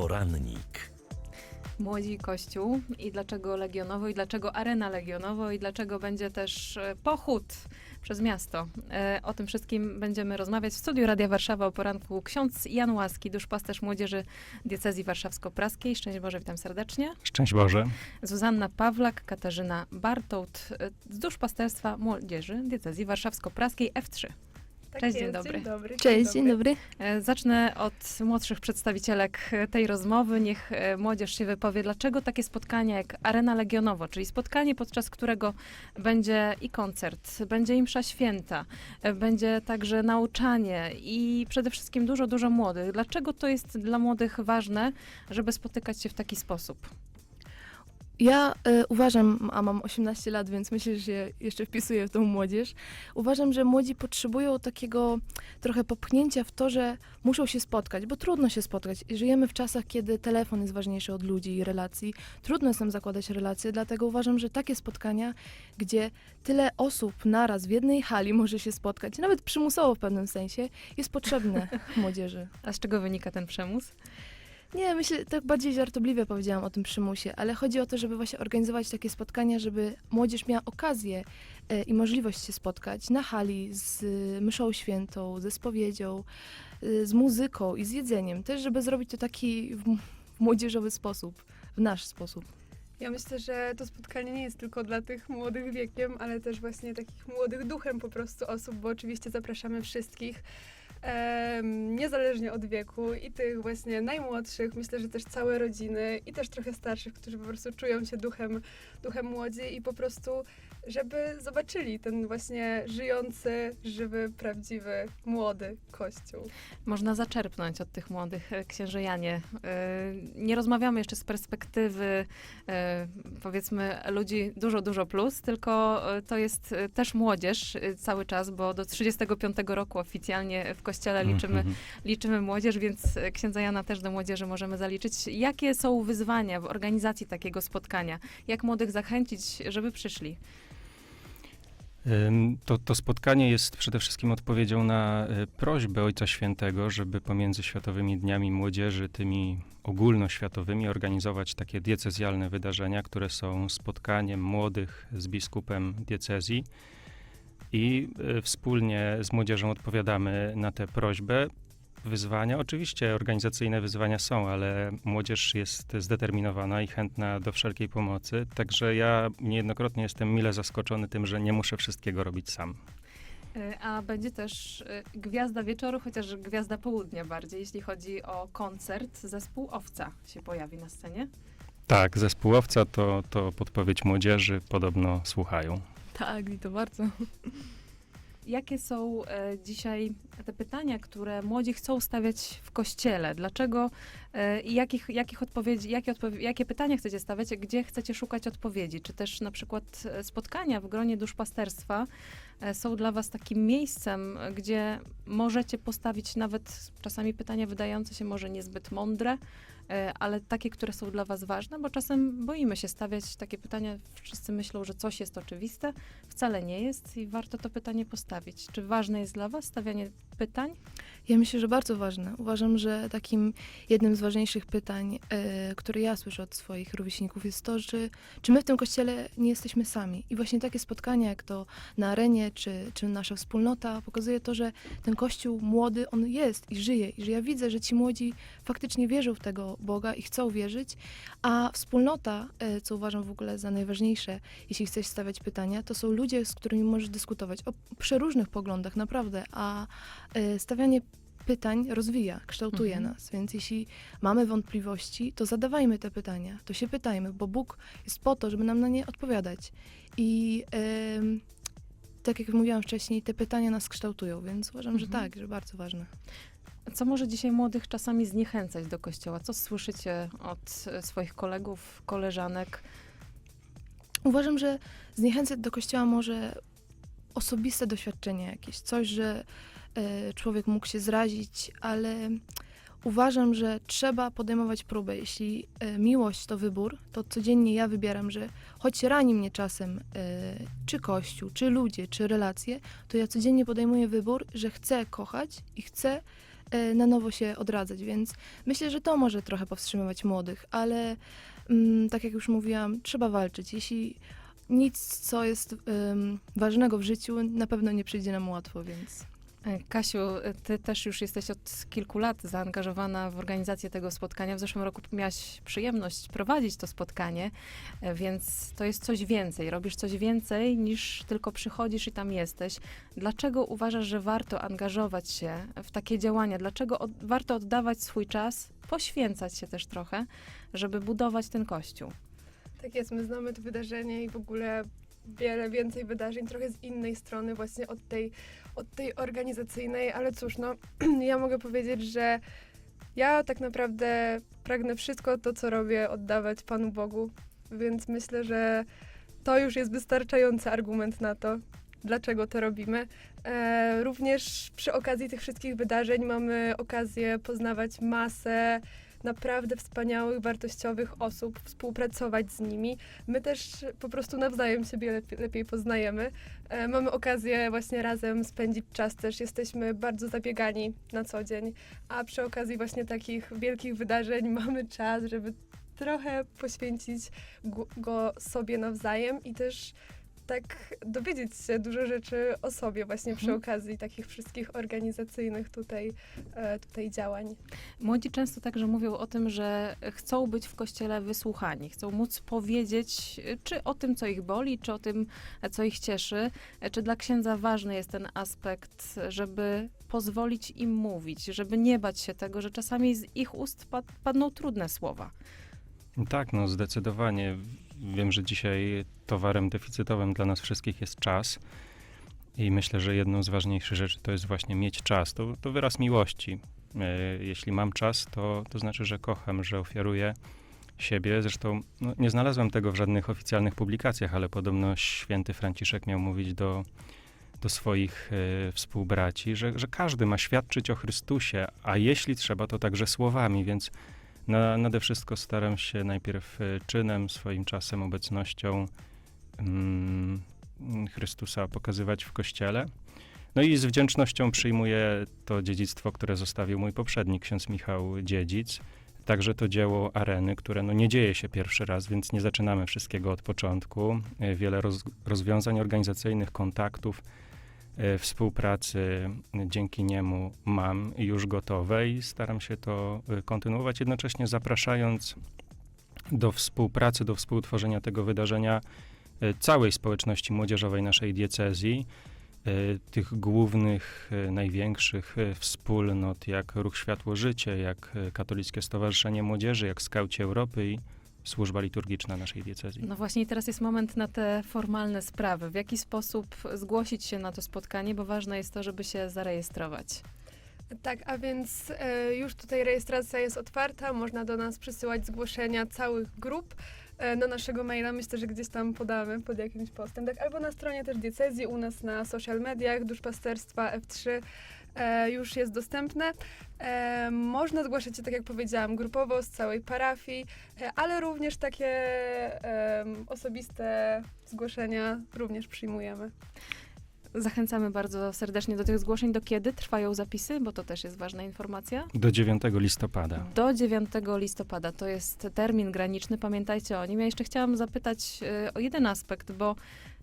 Porannik. Młodzi Kościół i dlaczego Legionowo i dlaczego Arena Legionowo i dlaczego będzie też e, pochód przez miasto. E, O tym wszystkim będziemy rozmawiać w studiu Radia Warszawa o poranku. Ksiądz Jan Łaski, duszpasterz młodzieży diecezji warszawsko-praskiej. Szczęść Boże, witam serdecznie. Szczęść Boże. Zuzanna Pawlak, Katarzyna Bartołt e, z duszpasterstwa młodzieży diecezji warszawsko-praskiej F3. Tak Cześć, dzień dobry. Dzień dobry. Cześć, dzień dobry. Zacznę od młodszych przedstawicielek e, tej rozmowy. Niech e, młodzież się wypowie, dlaczego takie spotkanie jak Arena Legionowo, czyli spotkanie, podczas którego będzie i koncert, będzie i msza święta, e, będzie także nauczanie i przede wszystkim dużo, dużo młodych. Dlaczego to jest dla młodych ważne, żeby spotykać się w taki sposób? Ja e, uważam, a mam 18 lat, więc myślę, że się jeszcze wpisuję w tą młodzież. Uważam, że młodzi potrzebują takiego trochę popchnięcia w to, że muszą się spotkać, bo trudno się spotkać. Żyjemy w czasach, kiedy telefon jest ważniejszy od ludzi i relacji. Trudno jest nam zakładać relacje, dlatego uważam, że takie spotkania, gdzie tyle osób naraz w jednej hali może się spotkać, nawet przymusowo w pewnym sensie, jest potrzebne młodzieży. A z czego wynika ten przemus? Nie, myślę, tak bardziej żartobliwie powiedziałam o tym przymusie, ale chodzi o to, żeby właśnie organizować takie spotkania, żeby młodzież miała okazję e, i możliwość się spotkać na hali z y, mszą świętą, ze spowiedzią, y, z muzyką i z jedzeniem. Też, żeby zrobić to taki w, w młodzieżowy sposób, w nasz sposób. Ja myślę, że to spotkanie nie jest tylko dla tych młodych wiekiem, ale też właśnie takich młodych duchem po prostu osób, bo oczywiście zapraszamy wszystkich. Niezależnie od wieku i tych właśnie najmłodszych, myślę, że też całe rodziny i też trochę starszych, którzy po prostu czują się duchem, duchem młodzi i po prostu, żeby zobaczyli ten właśnie żyjący, żywy, prawdziwy, młody kościół. można zaczerpnąć od tych młodych e, księżyjanie. E, Nie rozmawiamy jeszcze z perspektywy e, powiedzmy ludzi dużo, dużo plus, tylko to jest też młodzież cały czas, bo do 35 roku oficjalnie w liczymy, Mhm. liczymy młodzież, więc e, księdza Jana też do młodzieży możemy zaliczyć. Jakie są wyzwania w organizacji takiego spotkania? Jak młodych zachęcić, żeby przyszli? To, to spotkanie jest przede wszystkim odpowiedzią na y, prośbę Ojca Świętego, żeby pomiędzy Światowymi Dniami Młodzieży, tymi ogólnoświatowymi, organizować takie diecezjalne wydarzenia, które są spotkaniem młodych z biskupem diecezji. I y, wspólnie z młodzieżą odpowiadamy na tę prośbę. Wyzwania, oczywiście organizacyjne wyzwania są, ale młodzież jest zdeterminowana i chętna do wszelkiej pomocy. Także ja niejednokrotnie jestem mile zaskoczony tym, że nie muszę wszystkiego robić sam. E, A będzie też e, Gwiazda Wieczoru, chociaż Gwiazda Południa bardziej, jeśli chodzi o koncert. Zespół Owca się pojawi na scenie. Tak, zespółowca to, to podpowiedź młodzieży, podobno słuchają. Tak, i to bardzo. Jakie są e, dzisiaj te pytania, które młodzi chcą stawiać w kościele? Dlaczego i jakich, jakich odpowiedzi, jakie, jakie pytania chcecie stawiać, gdzie chcecie szukać odpowiedzi? Czy też na przykład e, spotkania w gronie duszpasterstwa e, są dla was takim miejscem, e, gdzie możecie postawić nawet czasami pytania wydające się może niezbyt mądre, e, ale takie, które są dla was ważne, bo czasem boimy się stawiać takie pytania, wszyscy myślą, że coś jest oczywiste, wcale nie jest i warto to pytanie postawić. Czy ważne jest dla Was stawianie pytań? Ja myślę, że bardzo ważne. Uważam, że takim jednym z ważniejszych pytań, e, które ja słyszę od swoich rówieśników, jest to, że czy my w tym kościele nie jesteśmy sami. I właśnie takie spotkania, jak to na arenie, czy, czy nasza wspólnota, pokazuje to, że ten kościół młody, on jest i żyje. I że ja widzę, że ci młodzi faktycznie wierzą w tego Boga i chcą wierzyć, a wspólnota, e, co uważam w ogóle za najważniejsze, jeśli chcesz stawiać pytania, to są ludzie, z którymi możesz dyskutować o przeróżnych poglądach, naprawdę, a stawianie pytań rozwija, kształtuje Mhm. nas, więc jeśli mamy wątpliwości, to zadawajmy te pytania, to się pytajmy, bo Bóg jest po to, żeby nam na nie odpowiadać. I em, tak jak mówiłam wcześniej, te pytania nas kształtują, więc uważam, że Mhm. tak, że bardzo ważne. Co może dzisiaj młodych czasami zniechęcać do kościoła? Co słyszycie od swoich kolegów, koleżanek? Uważam, że zniechęcać do kościoła może osobiste doświadczenie jakieś, coś, że człowiek mógł się zrazić, ale uważam, że trzeba podejmować próbę. Jeśli e, miłość to wybór, to codziennie ja wybieram, że choć rani mnie czasem e, czy kościół, czy ludzie, czy relacje, to ja codziennie podejmuję wybór, że chcę kochać i chcę e, na nowo się odradzać, więc myślę, że to może trochę powstrzymywać młodych, ale mm, tak jak już mówiłam, trzeba walczyć. Jeśli nic, co jest ważnego w życiu, na pewno nie przyjdzie nam łatwo, więc E, Kasiu, e, ty też już jesteś od kilku lat zaangażowana w organizację tego spotkania. W zeszłym roku miałaś przyjemność prowadzić to spotkanie, e, więc to jest coś więcej. Robisz coś więcej niż tylko przychodzisz i tam jesteś. Dlaczego uważasz, że warto angażować się w takie działania? Dlaczego od, warto oddawać swój czas, poświęcać się też trochę, żeby budować ten kościół? Tak jest, my znamy to wydarzenie i w ogóle wiele więcej wydarzeń, trochę z innej strony, właśnie od tej, od tej organizacyjnej, ale cóż, no, ja mogę powiedzieć, że ja tak naprawdę pragnę wszystko to, co robię, oddawać Panu Bogu, więc myślę, że to już jest wystarczający argument na to, dlaczego to robimy. E, również przy okazji tych wszystkich wydarzeń mamy okazję poznawać masę naprawdę wspaniałych, wartościowych osób, współpracować z nimi. My też po prostu nawzajem siebie lepiej, lepiej poznajemy. E, mamy okazję właśnie razem spędzić czas też. Jesteśmy bardzo zabiegani na co dzień, a przy okazji właśnie takich wielkich wydarzeń mamy czas, żeby trochę poświęcić go, sobie nawzajem i też tak dowiedzieć się dużo rzeczy o sobie właśnie przy Mhm. okazji takich wszystkich organizacyjnych tutaj, e, tutaj działań. Młodzi często także mówią o tym, że chcą być w kościele wysłuchani, chcą móc powiedzieć, czy o tym, co ich boli, czy o tym, co ich cieszy. E, Czy dla księdza ważny jest ten aspekt, żeby pozwolić im mówić, żeby nie bać się tego, że czasami z ich ust pad- padną trudne słowa. Tak, no zdecydowanie. Wiem, że dzisiaj towarem deficytowym dla nas wszystkich jest czas. I myślę, że jedną z ważniejszych rzeczy to jest właśnie mieć czas. To, to wyraz miłości. E, Jeśli mam czas, to, to znaczy, że kocham, że ofiaruję siebie. Zresztą no, nie znalazłem tego w żadnych oficjalnych publikacjach, ale podobno święty Franciszek miał mówić do, do swoich e, współbraci, że, że każdy ma świadczyć o Chrystusie, a jeśli trzeba, to także słowami, więc na, nade wszystko staram się najpierw e, czynem, swoim czasem, obecnością mm, Chrystusa pokazywać w kościele. No i z wdzięcznością przyjmuję to dziedzictwo, które zostawił mój poprzednik, ksiądz Michał Dziedzic. Także to dzieło areny, które no nie dzieje się pierwszy raz, więc nie zaczynamy wszystkiego od początku. E, Wiele roz, rozwiązań organizacyjnych, kontaktów, współpracy e, dzięki niemu mam już gotowe i staram się to e, kontynuować, jednocześnie zapraszając do współpracy, do współtworzenia tego wydarzenia e, całej społeczności młodzieżowej naszej diecezji, tych głównych, największych wspólnot, jak Ruch Światło Życie, jak Katolickie Stowarzyszenie Młodzieży, jak Skauci Europy i służba liturgiczna naszej diecezji. No właśnie teraz jest moment na te formalne sprawy. W jaki sposób zgłosić się na to spotkanie, bo ważne jest to, żeby się zarejestrować. Tak, a więc e, już tutaj rejestracja jest otwarta, można do nas przysyłać zgłoszenia całych grup e, na naszego maila, myślę, że gdzieś tam podamy pod jakimś postem, tak, albo na stronie też diecezji, u nas na social mediach, duszpasterstwa F3 e, już jest dostępne. E, można zgłaszać się, tak jak powiedziałam, grupowo z całej parafii, e, ale również takie em, osobiste zgłoszenia również przyjmujemy. Zachęcamy bardzo serdecznie do tych zgłoszeń. Do kiedy trwają zapisy? Bo to też jest ważna informacja. Do 9 listopada. Do 9 listopada to jest termin graniczny, pamiętajcie o nim. Ja jeszcze chciałam zapytać e, o jeden aspekt, bo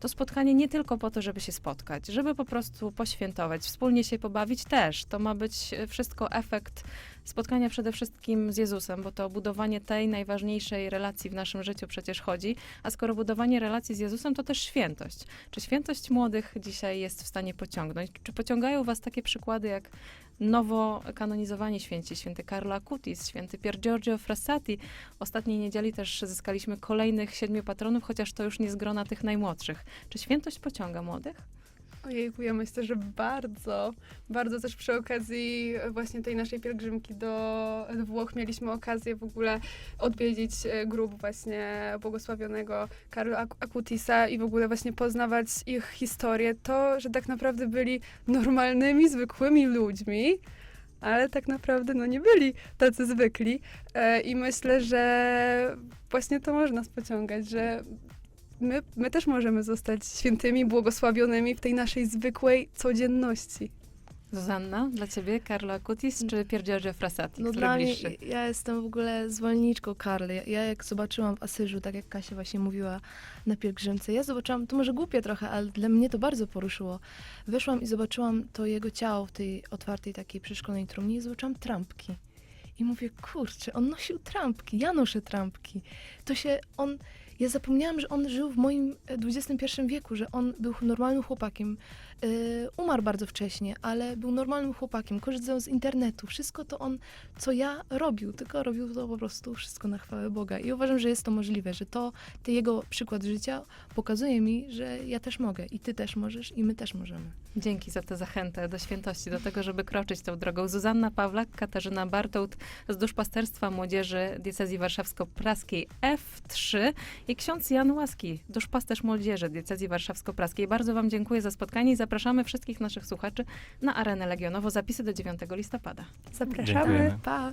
to spotkanie nie tylko po to, żeby się spotkać, żeby po prostu poświętować, wspólnie się pobawić też. To ma być e, wszystko efekt spotkania przede wszystkim z Jezusem, bo to o budowanie tej najważniejszej relacji w naszym życiu przecież chodzi. A skoro budowanie relacji z Jezusem, to też świętość. Czy świętość młodych dzisiaj jest w stanie pociągnąć? Czy pociągają was takie przykłady jak nowo kanonizowani święci, święty Carlo Acutis, święty Pier Giorgio Frassati. Ostatniej niedzieli też zyskaliśmy kolejnych siedmiu patronów, chociaż to już nie z grona tych najmłodszych. Czy świętość pociąga młodych? Ojejku, ja myślę, że bardzo, bardzo też przy okazji właśnie tej naszej pielgrzymki do Włoch mieliśmy okazję w ogóle odwiedzić e, grób właśnie błogosławionego Karla Acutisa i w ogóle właśnie poznawać ich historię. To, że tak naprawdę byli normalnymi, zwykłymi ludźmi, ale tak naprawdę no nie byli tacy zwykli. E, I myślę, że właśnie to może nas pociągać, że my, my też możemy zostać świętymi, błogosławionymi w tej naszej zwykłej codzienności. Zuzanna, dla ciebie Karlo Acutis czy Pier Giorgio Frassati? No dla mnie, ja jestem w ogóle zwolenniczką Karly. Ja, ja jak zobaczyłam w Asyżu, tak jak Kasia właśnie mówiła na pielgrzymce, ja zobaczyłam, to może głupie trochę, ale dla mnie to bardzo poruszyło. Weszłam i zobaczyłam to jego ciało w tej otwartej takiej przeszklonej trumnie i zobaczyłam trampki. I mówię, kurczę, on nosił trampki, ja noszę trampki. To się, on, ja zapomniałam, że on żył w moim e, XXI wieku, że on był normalnym chłopakiem. Yy, umarł bardzo wcześnie, ale był normalnym chłopakiem, korzystał z internetu. Wszystko to on, co ja robił, tylko robił to po prostu wszystko na chwałę Boga. I uważam, że jest to możliwe, że to, jego przykład życia pokazuje mi, że ja też mogę i ty też możesz i my też możemy. Dzięki za tę zachętę do świętości, do tego, żeby kroczyć tą drogą. Zuzanna Pawlak, Katarzyna Bartołt z Duszpasterstwa Młodzieży Diecezji Warszawsko-Praskiej F3 i ksiądz Jan Łaski, Duszpasterz Młodzieży Diecezji Warszawsko-Praskiej. Bardzo wam dziękuję za spotkanie i zapraszamy wszystkich naszych słuchaczy na Arenę Legionowo. Zapisy do 9 listopada. Zapraszamy. Dziękujemy. Pa!